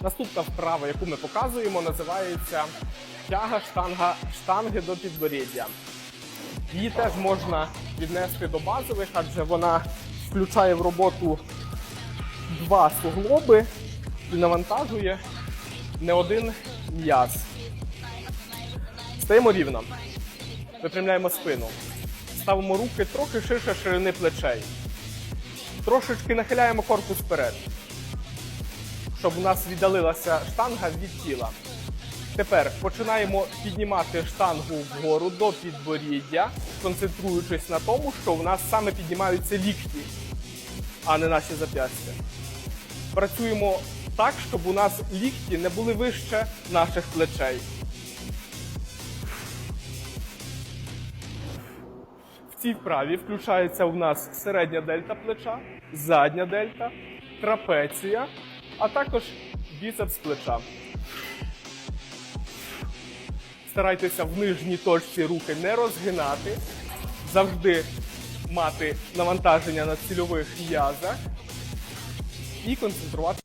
Наступна вправа, яку ми показуємо, називається тяга штанга, штанги до підборіддя. Її теж можна віднести до базових, адже вона включає в роботу два суглоби і навантажує не один м'яз. Стаємо рівно. Випрямляємо спину. Ставимо руки трохи ширше ширини плечей. Трошечки нахиляємо корпус вперед, щоб у нас віддалилася штанга від тіла. Тепер починаємо піднімати штангу вгору до підборіддя, концентруючись на тому, що у нас саме піднімаються лікті, а не наші зап'ястя. Працюємо так, щоб у нас лікті не були вище наших плечей. В цій вправі включається у нас середня дельта плеча, задня дельта, трапеція, а також біцепс плеча. Старайтеся в нижній точці руки не розгинати, завжди мати навантаження на цільових м'язах і концентрувати.